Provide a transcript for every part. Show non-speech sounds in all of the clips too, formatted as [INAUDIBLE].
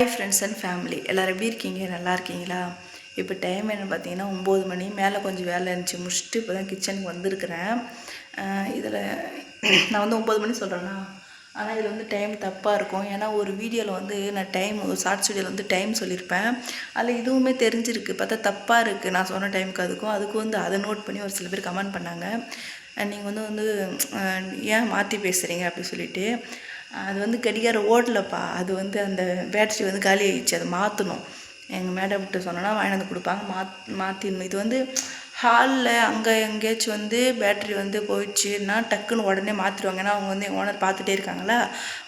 Hi friends and family எல்லோரும் எப்படி இருக்கீங்க? நல்லா இருக்கீங்களா? இப்போ டைம் என்ன பார்த்தீங்கன்னா ஒம்பது மணி. மேலே கொஞ்சம் வேலை இருந்துச்சு. முடிச்சுட்டு இப்போ தான் கிச்சனுக்கு வந்திருக்கிறேன். இதில் நான் வந்து ஒம்பது மணி சொல்கிறேன்னா ஆனால் இதில் வந்து டைம் தப்பாக இருக்கும். ஏன்னா ஒரு வீடியோவில் வந்து நான் டைம் ஒரு ஷார்ட்ஸ் வீடியோவில் வந்து டைம் சொல்லியிருப்பேன். அதில் இதுவுமே தெரிஞ்சிருக்கு. பார்த்தா தப்பாக இருக்குது நான் சொன்ன டைமுக்கு அதுக்கும் அதுக்கும் வந்து அதை நோட் பண்ணி ஒரு சில பேர் கமெண்ட் பண்ணாங்க. நீங்கள் வந்து வந்து ஏன் மாற்றி பேசுகிறீங்க அப்படி சொல்லிட்டு. அது வந்து கடிகார ஓடலப்பா. அது வந்து அந்த பேட்டரி வந்து காலி ஆயிடுச்சு அதை மாற்றணும் எங்கள் மேடம்கிட்ட சொன்னோன்னா வாங்கிட்டு வந்து கொடுப்பாங்க. மாத் மாற்றிடணும் இது வந்து ஹாலில் அங்கே எங்கேயாச்சும் வந்து பேட்ரி வந்து போயிடுச்சுன்னா டக்குன்னு உடனே மாற்றிடுவாங்க ஏன்னா அவங்க வந்து ஓனர் பார்த்துட்டே இருக்காங்களா?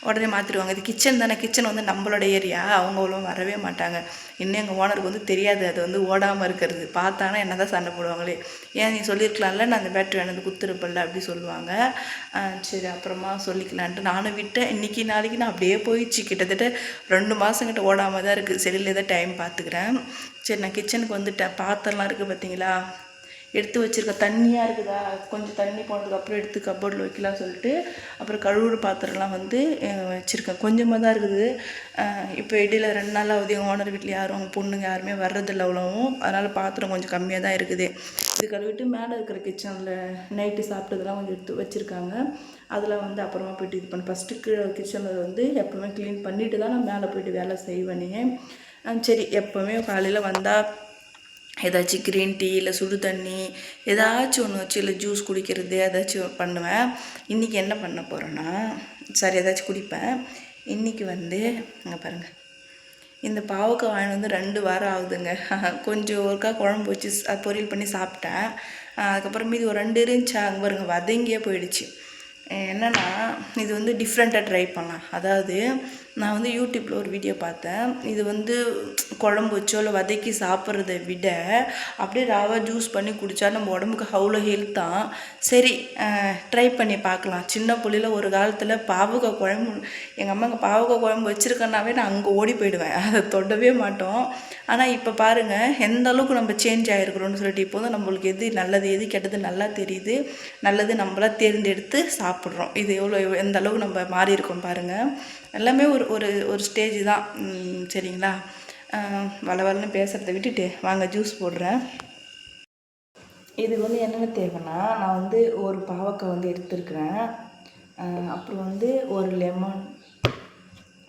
உடனே மாற்றிடுவாங்க இது கிச்சன் தானே? கிச்சன் வந்து நம்மளோட ஏரியா அவங்க அவ்வளோ வரவே மாட்டாங்க. இன்னும் எங்கள் ஓனருக்கு வந்து தெரியாது. அது வந்து ஓடாமல் இருக்கிறது. பார்த்தானா என்ன தான் சண்டை போடுவாங்களே. ஏன் நீ சொல்லியிருக்கலாம்ல? நான் அந்த பேட்ரி வேணது குத்துருப்பல்ல அப்படி சொல்லுவாங்க. சரி அப்புறமா சொல்லிக்கலான்ட்டு நானும் விட்டேன். இன்றைக்கி நாளைக்கு நான் அப்படியே போயிடுச்சு. கிட்டத்தட்ட ரெண்டு மாதம் கிட்ட ஓடாமல் தான் இருக்குது செல்லில் தான் டைம் பார்த்துக்கிறேன். சரி நான் கிச்சனுக்கு வந்துட்டேன். பாத்திரம்லாம் இருக்குது பார்த்தீங்களா எடுத்து வச்சுருக்க தண்ணியாக இருக்குதா? கொஞ்சம் தண்ணி போனதுக்கப்புறம் எடுத்து கப்போர்டில் வைக்கலாம் சொல்லிட்டு அப்புறம் கழுவுற பாத்திரம்லாம் வந்து வச்சுருக்கேன். கொஞ்சமாக தான் இருக்குது. இப்போ இடையில ரெண்டு நாளாவது எங்கள் ஓனர் வீட்டில் யாரும் அவங்க பொண்ணுங்க யாருமே வர்றதில்ல அவ்வளோவும். அதனால் பாத்திரம் கொஞ்சம் கம்மியாக தான் இருக்குது. இது கழுவிட்டு மேலே இருக்கிற கிச்சனில் நைட்டு சாப்பிட்டதெல்லாம் கொஞ்சம் எடுத்து வச்சுருக்காங்க. அதெல்லாம் வந்து அப்புறமா போயிட்டு இது பண்ண ஃபஸ்ட்டு கீழே கிச்சனில் வந்து எப்போவுமே க்ளீன் பண்ணிட்டு தான் நான் மேலே போயிட்டு வேலை செய்வேன். சரி எப்போவுமே காலையில் வந்தால் ஏதாச்சும் க்ரீன் டீ இல்லை சுடு தண்ணி ஏதாச்சும் ஒன்று வச்சு இல்லை ஜூஸ் குடிக்கிறது ஏதாச்சும் பண்ணுவேன். இன்றைக்கி என்ன பண்ண போகிறேன்னா சரி ஏதாச்சும் குடிப்பேன். இன்றைக்கி வந்து அங்கே பாருங்கள் இந்த பாவக்காய் வாங்கிட்டு வந்து ரெண்டு வாரம் ஆகுதுங்க. [LAUGHS] கொஞ்சம் ஒருக்கா குழம்பு வச்சு பொரியல் பண்ணி சாப்பிட்டேன். அதுக்கப்புறம் மீதி ஒரு ரெண்டு இருந்துச்சா. அங்கே பாருங்க வதங்கியே போயிடுச்சு. என்னென்னா இது வந்து டிஃப்ரெண்ட்டாக ட்ரை பண்ணலாம். அதாவது நான் வந்து யூடியூப்பில் ஒரு வீடியோ பார்த்தேன். இது வந்து குழம்பு வச்சோ இல்லை வதக்கி சாப்பிட்றத விட அப்படியே ராவா ஜூஸ் பண்ணி குடித்தா நம்ம உடம்புக்கு அவ்வளோ ஹெல்த் தான் சரி ட்ரை பண்ணி பார்க்கலாம். சின்ன புள்ளையில ஒரு காலத்தில் பாவக்காய் குழம்பு எங்கள் அம்மாங்க பாவக்காய் குழம்பு வச்சுருக்கனாவே நான் அங்கே ஓடி போயிடுவேன். அதை தொடவே மாட்டோம். ஆனால் இப்போ பாருங்கள் எந்த அளவுக்கு நம்ம சேஞ்ச் ஆகிருக்கிறோம்னு சொல்லிட்டு இப்போ வந்து நம்மளுக்கு எது நல்லது எது கெட்டது நல்லா தெரியுது. நல்லது நம்மளாக தேர்ந்தெடுத்து சாப்பிட்றோம். இது எவ்வளோ எந்த அளவுக்கு நம்ம மாறி இருக்கோம் பாருங்கள் எல்லாமே ஒரு ஒரு ஒரு ஸ்டேஜ் தான். சரிங்களா? வளவலன்னு பேசுகிறத விட்டுட்டு வாங்க ஜூஸ் போடுறேன். இதுக்கு வந்து என்னென்ன தேவைன்னா நான் வந்து ஒரு பாவக்காய் வந்து எடுத்துருக்குறேன். அப்புறம் வந்து ஒரு லெமன்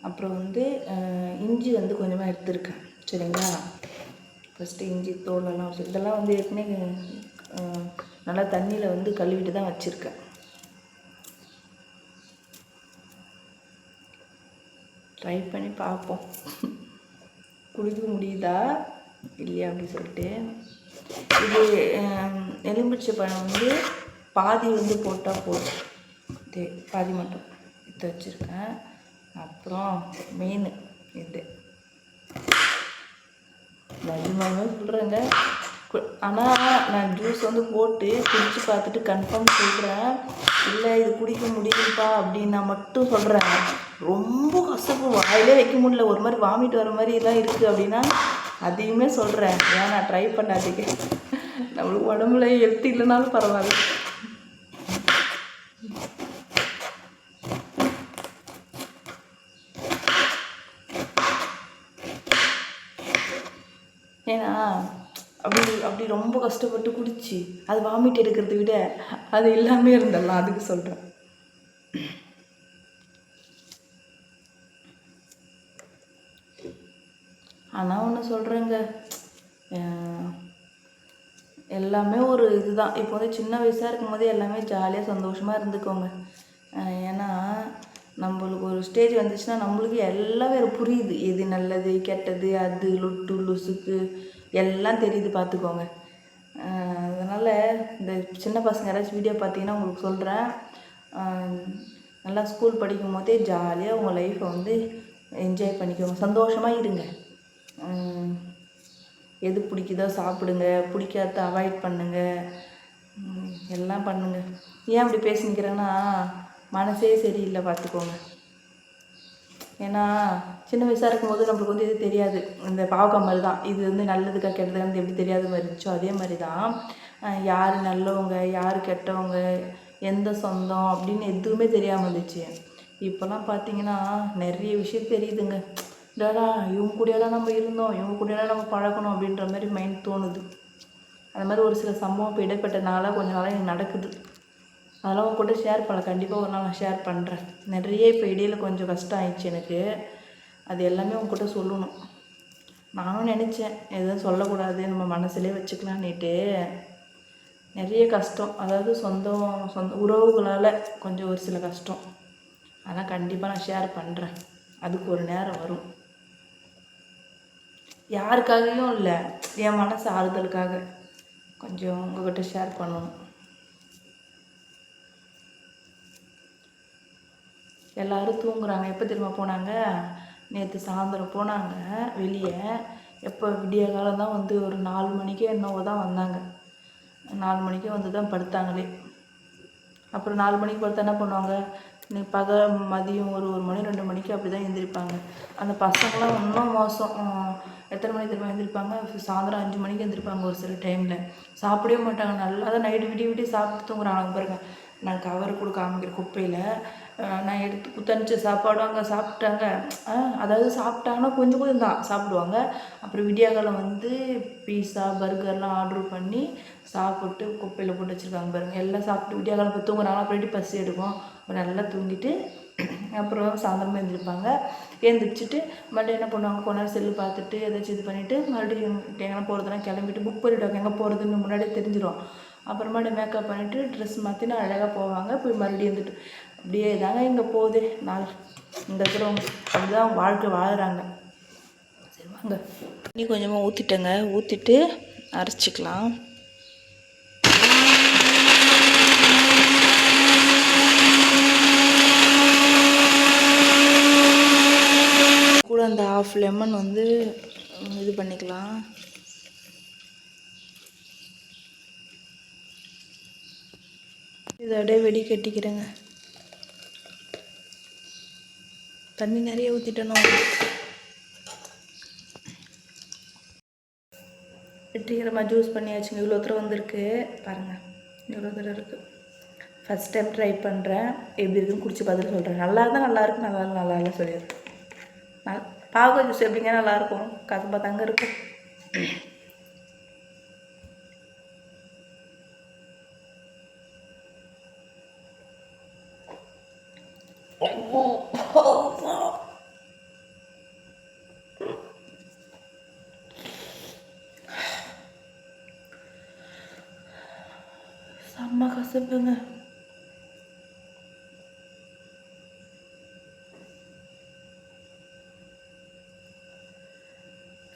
அப்புறம் வந்து இஞ்சி வந்து கொஞ்சமாக எடுத்திருக்கேன். சரிங்களா? ஃபஸ்ட்டு இஞ்சி தோலெல்லாம் வச்சு இதெல்லாம் வந்து ஏற்கனவே நல்லா தண்ணியில் வந்து கழுவிட்டு தான் வச்சுருக்கேன். ட்ரை பண்ணி பார்ப்போம். குடிக்க முடியுதா? இல்லையா அப்படி சொல்லிட்டு. இது எலும்பிச்சை எலுமிச்சை பழம் வந்து பாதி வந்து போட்டால் போதும். இது பாதி மட்டும் எடுத்து வச்சுருக்கேன். அப்புறம் மெயின் இது. நிஜமாவே சொல்கிறேங்க ஆனால் நான் ஜூஸ் வந்து போட்டு குடிச்சு பார்த்துட்டு கன்ஃபார்ம் சொல்கிறேன் இல்லை இது குடிக்க முடியுதுப்பா அப்படின்னு நான் மட்டும் சொல்கிறேன் ரொம்ப கசப்பு. வாயிலே வைக்க முடியல. ஒரு மாதிரி வாமிட் வர மாதிரி எல்லாம் இருக்குது அப்படின்னா அதையுமே சொல்கிறேன் ஏன் நான் ட்ரை பண்ணாதீங்க. நம்மளுக்கு உடம்புல ஹெல்த் இல்லைனாலும் பரவாயில்ல. ஏன்னா அப்படி அப்படி ரொம்ப கஷ்டப்பட்டு குடிச்சு அது வாமிட் எடுக்கிறத விட அது எல்லாமே இருந்துடலாம் அதுக்கு சொல்கிறேன் ஆனால் ஒன்று சொல்கிறேங்க எல்லாமே ஒரு இதுதான். இப்போ வந்து சின்ன வயசாக இருக்கும்போது எல்லாமே ஜாலியாக சந்தோஷமாக இருந்துக்கோங்க. ஏன்னா நம்மளுக்கு ஒரு ஸ்டேஜ் வந்துச்சுன்னா நம்மளுக்கு எல்லாமே புரியுது. எது நல்லது கெட்டது அது லொட்டு லுசுக்கு எல்லாம் தெரியுது பார்த்துக்கோங்க அதனால் இந்த சின்ன பசங்க யாராச்சும் வீடியோ பார்த்தீங்கன்னா உங்களுக்கு சொல்கிறேன் நல்லா ஸ்கூல் படிக்கும் போதே ஜாலியாக உங்கள் லைஃப்பை வந்து என்ஜாய் பண்ணிக்கோங்க. சந்தோஷமாக இருங்க. எது பிடிக்குதோ சாப்பிடுங்க பிடிக்காத அவாய்ட் பண்ணுங்க. எல்லாம் பண்ணுங்க. ஏன் அப்படி பேசினிக்கிறேன்னா மனசே சரியில்லை பார்த்துக்கோங்க. ஏன்னா சின்ன வயசாக இருக்கும்போது நம்மளுக்கு வந்து இது தெரியாது. இந்த பாவக்காய் மாதிரி தான். இது வந்து நல்லதுக்கா கெட்டதுக்கான்னு எப்படி தெரியாத மாதிரி இருந்துச்சோ அதே மாதிரி தான் யார் நல்லவங்க யார் கெட்டவங்க எந்த சொந்தம் அப்படின்னு எதுவுமே தெரியாமல் இருந்துச்சு. இப்போல்லாம் பார்த்தீங்கன்னா நிறைய விஷயம் தெரியுதுங்க. டடா இவங்க கூடயெல்லாம் நம்ம இருந்தோம் இவங்க கூடயெல்லாம் நம்ம பழகணும் அப்படின்ற மாதிரி மைண்ட் தோணுது. அந்த மாதிரி ஒரு சில சம்பவம் இப்போ இடைப்பட்ட நாளாக கொஞ்ச நாளாக எனக்கு நடக்குது. அதெல்லாம் உங்க கூட ஷேர் பண்ணல. கண்டிப்பாக ஒரு நாள் நான் ஷேர் பண்ணுறேன் நிறைய இப்போ இடையில கொஞ்சம் கஷ்டம் ஆயிடுச்சு எனக்கு. அது எல்லாமே உங்ககிட்ட சொல்லணும். நானும் நினச்சேன் எதுவும் சொல்லக்கூடாது நம்ம மனசுலேயே வச்சுக்கலான்னுட்டு நிறைய கஷ்டம். அதாவது சொந்தம் சொந்த உறவுகளால் கொஞ்சம் ஒரு சில கஷ்டம். அதெல்லாம் கண்டிப்பாக நான் ஷேர் பண்ணுறேன் அதுக்கு ஒரு நேரம் வரும். யாருக்காகவும் இல்லை. என் மனசு ஆறுதலுக்காக கொஞ்சம் உங்ககிட்ட ஷேர் பண்ணணும். எல்லாரும் தூங்குறாங்க. எப்போ திரும்ப போனாங்க? நேற்று சாயந்தரம் போனாங்க. வெளியே. எப்போ? விடிய காலம் தான் வந்து ஒரு நாலு மணிக்கே என்னவோ தான் வந்தாங்க. நாலு மணிக்கே வந்து தான் படுத்தாங்களே. அப்புறம் நாலு மணிக்கு படுத்தா என்ன பண்ணுவாங்க? நீ பகல் மதியம் ஒரு ஒரு மணி ரெண்டு மணிக்கு அப்படி தான் எழுந்திரிப்பாங்க அந்த பசங்களாம் இன்னும் மோசம். எத்தனை மணிக்கு திரும்ப எழுந்திரிப்பாங்க சாயந்தரம் அஞ்சு மணிக்கு எழுந்திரிப்பாங்க ஒரு சில டைமில் சாப்பிடவே மாட்டாங்க. நல்லா தான் நைட்டு விடிய விடிய சாப்பிட்டு தூங்குறாங்க பாருங்க. நான் கவர் கொடுக்க ஆரம்பிக்கிற குப்பையில் நான் எடுத்து குத்தணிச்ச சாப்பாடும் அங்கே சாப்பிட்டாங்க. அதாவது சாப்பிட்டாங்கன்னா கொஞ்சம் கொஞ்சம் தான் சாப்பிடுவாங்க. அப்புறம் விடியாகாலம் வந்து பீஸா பர்கர்லாம் ஆர்டர் பண்ணி சாப்பிட்டு குப்பையில் போட்டு வச்சுருக்காங்க பாருங்கள் எல்லாம் சாப்பிட்டு விடியாகாலம் இப்போ தூங்குறாங்களா அப்புறம் பசி எடுக்கும். நல்லா தூங்கிட்டு அப்புறம் சாயந்தரமாக எழுந்திரிப்பாங்க. எழுந்திரிச்சிட்டு மறுபடியும் என்ன பண்ணுவாங்க? கொஞ்ச நேரம் செல்லு பார்த்துட்டு ஏதாச்சும் இது பண்ணிவிட்டு மறுபடியும் எங்கன்னா போகிறதுனா கிளம்பிட்டு புக் பண்ணிவிடுவாங்க எங்கே போகிறதுன்னு முன்னாடியே தெரிஞ்சிடும் அப்புறமாடி மேக்கப் பண்ணிவிட்டு ட்ரெஸ் மாற்றினா அழகாக போவாங்க. போய் மறுபடியும் இருந்துட்டு அப்படியே தாங்க இங்கே போகுது. நாள். இந்த இருக்கிறவங்க அப்படிதான் வாழ்க்கை வாழ்கிறாங்க சரி வாங்க. தண்ணி கொஞ்சமாக ஊற்றிட்டேங்க ஊற்றிட்டு அரைச்சிக்கலாம். கூட அந்த ஆஃப் லெமன் வந்து இது பண்ணிக்கலாம். இதை அப்படியே வெடி கட்டிக்கிறேங்க தண்ணி நிறைய ஊற்றிட்டணும் வெற்றிகரமாக ஜூஸ் பண்ணியாச்சுங்க. இவ்வளோ தூரம் வந்திருக்கு. பாருங்கள் இவ்வளோ தூரம் இருக்குது ஃபஸ்ட் டைம் ட்ரை பண்ணுறேன் எப்படி இருக்குன்னு குடிச்சு பார்த்துட்டு சொல்கிறேன் நல்லா இருந்தால் நல்லா இருக்கு நல்லா நல்லா இல்லை சொல்லிடுறேன். பாவக்காய் ஜூஸ் எப்படிங்க நல்லாயிருக்கும் கசப்பாக தாங்க இருக்கும் செம்ம கசப்புங்க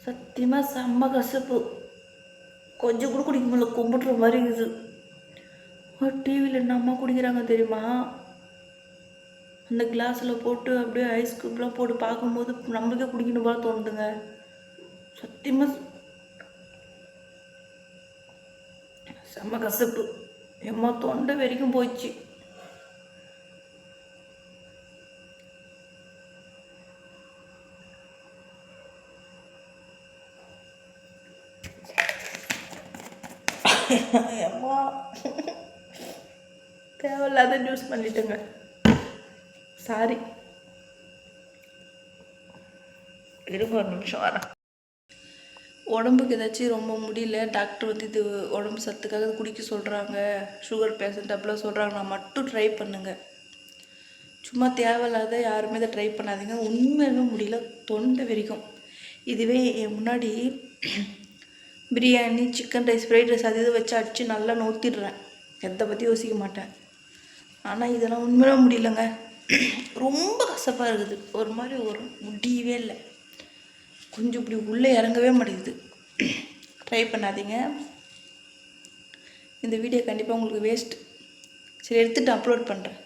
சத்தியமாக செம்ம கசப்பு. கொஞ்சம் கூட குடிக்க முடியல கும்பிட்ற மாதிரி இருக்குது. டிவியில் என்ன அம்மா குடிக்கிறாங்க தெரியுமா? அந்த கிளாஸில் போட்டு அப்படியே ஐஸ் கியூப்லாம் போட்டு பார்க்கும்போது நம்மளுக்கே குடிக்கணும் போல தோணுதுங்க. சத்தியமாக செம்ம கசப்பு. எம்மா தொண்டை வரைக்கும் போயிடுச்சு. அம்மா. தேவையில்லாத நியூஸ் பண்ணிட்டேங்க. சாரி இருங்க ஒரு நிமிஷம் வரேன். உடம்புக்கு ஏதாச்சும் ரொம்ப முடியல டாக்டர் வந்து இது உடம்பு சத்துக்காக குடிக்க சொல்கிறாங்க சுகர் பேஷண்ட் அப்படிலாம் சொல்கிறாங்கன்னா மட்டும் ட்ரை பண்ணுங்க. சும்மா தேவையில்லாத யாருமே இதை ட்ரை பண்ணாதீங்க. உண்மையிலும் முடியல தொண்டை வரைக்கும். இதுவே என் முன்னாடி biryani chicken rice fried rice அது இது வச்சு அடித்து நல்லா நோத்திடுறேன் எதை பற்றி யோசிக்க மாட்டேன். ஆனால் இதெல்லாம் உண்மையிலே முடியலங்க. ரொம்ப கசப்பாக இருக்குது. ஒரு மாதிரி ஒரு முடியவே இல்லை. கொஞ்சம் இப்படி உள்ளே இறங்கவே மாட்டேங்குது. ட்ரை பண்ணாதீங்க. இந்த வீடியோ கண்டிப்பாக உங்களுக்கு வேஸ்ட் சரி எடுத்துகிட்டு அப்லோட் பண்ணுறேன்